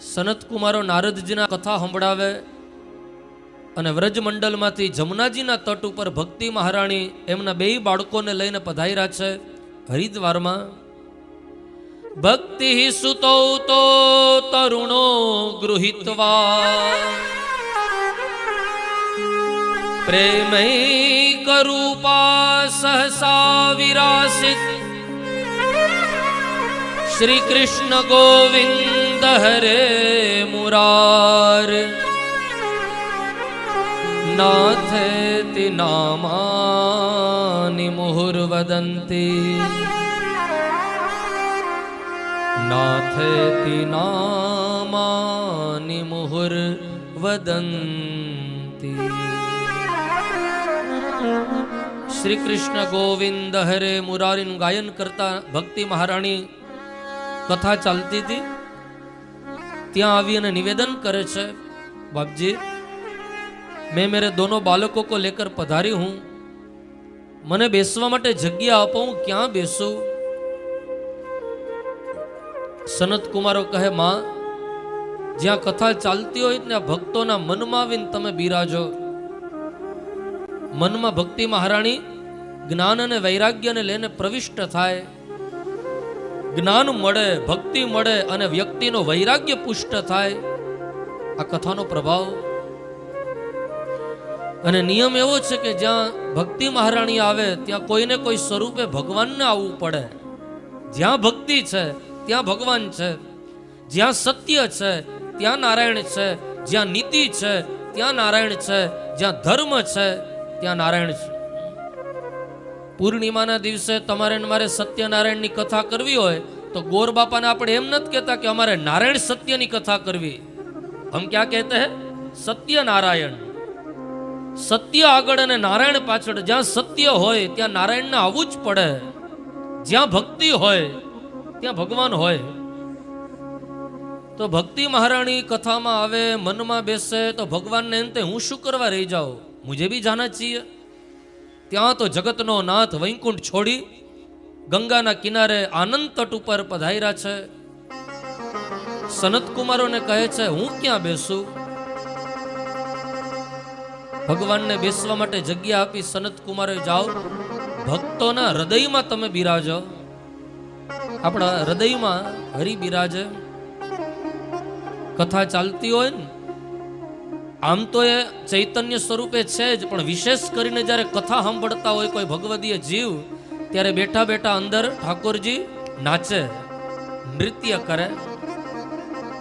સનત કુમારો નારદજીના કથા સંભળાવે અને વ્રજમંડલમાંથી જમુનાજીના તટ ઉપર ભક્તિ મહારાણી એમના બે બાળકોને લઈને પધાર્યા છે હરિદ્વારમાં. ભક્તિ સુતો તો તરુણો ગૃહિતવા. વિરાસિત. શ્રી કૃષ્ણ ગોવિંદ હરે મુરાર નાથેતિ નામાની મુહુર્વદંતી નાથેતિ નામાની મુહુર્વદંતી શ્રી કૃષ્ણ ગોવિંદ હરે મુરારીનું ગાયન કરતા ભક્તિ મહારાણી કથા ચાલતી હતી ત્યાં આવી અને નિવેદન કરે છે, બાપજી, મેં મેરે દોનો બાળકો કો લેકર પધારી હું. મને બેસવા માટે જગ્યા આપો, હું ક્યાં બેસું? સનત કુમારો કહે, માં, જ્યાં કથા ચાલતી હોય ત્યાં ભક્તોના મનમાં આવીને તમે બિરાજો. મનમાં ભક્તિ મહારાણી જ્ઞાન અને વૈરાગ્યને લઈને પ્રવિષ્ટ થાય. જ્ઞાન મળે, ભક્તિ મળે અને વ્યક્તિનો વૈરાગ્ય પુષ્ટ થાય, આ કથાનો પ્રભાવ. અને નિયમ એવો છે કે જ્યાં ભક્તિ મહારાણી આવે, ત્યાં કોઈને કોઈ સ્વરૂપે ભગવાનને આવવું પડે. જ્યાં ભક્તિ છે, ત્યાં ભગવાન છે. જ્યાં સત્ય છે, ત્યાં નારાયણ છે. જ્યાં નીતિ છે, ત્યાં નારાયણ છે. જ્યાં ધર્મ છે, ત્યાં નારાયણ છે. પૂર્ણિમાના દિવસે તમારે મારે સત્યનારાયણની કથા કરવી હોય, તો ગોર બાપાને આપણે એમ નથી કહેતા કે અમારે નારાયણ સત્યની કથા કરવી. હમ ક્યાં કહેતે હે? સત્યનારાયણ. સત્ય આગળ અને નારાયણ પાછળ, જ્યાં સત્ય હોય, ત્યાં નારાયણને આવવું જ પડે. જ્યાં ભક્તિ હોય, ત્યાં ભગવાન હોય. તો ભક્તિ મહારાણી કથામાં આવે, મનમાં બેસે, તો ભગવાનને અંતે હું શું કરવા રહી જાઉં? મુજે બી જાના છીએ. ત્યાં તો જગતનો નાથ વૈકુંઠ છોડી ગંગાના કિનારે આનંદ તટ ઉપર પધાર્યા છે. સનત કુમારોને કહે છે, હું ક્યાં બેસું? ભગવાનને બેસવા માટે જગ્યા આપી સનત કુમારે જાઓ, ભક્તોના હૃદયમાં તમે બિરાજો. આપણા હૃદયમાં હરિ બિરાજે. કથા ચાલતી હોય ને આમ તો એ ચૈતન્ય સ્વરૂપે છે જ, પણ વિશેષ કરીને જ્યારે કથા સાંભળતા હોય કોઈ ભગવદીય જીવ, ત્યારે બેઠા બેઠા અંદર ઠાકોરજી નાચે, નૃત્ય કરે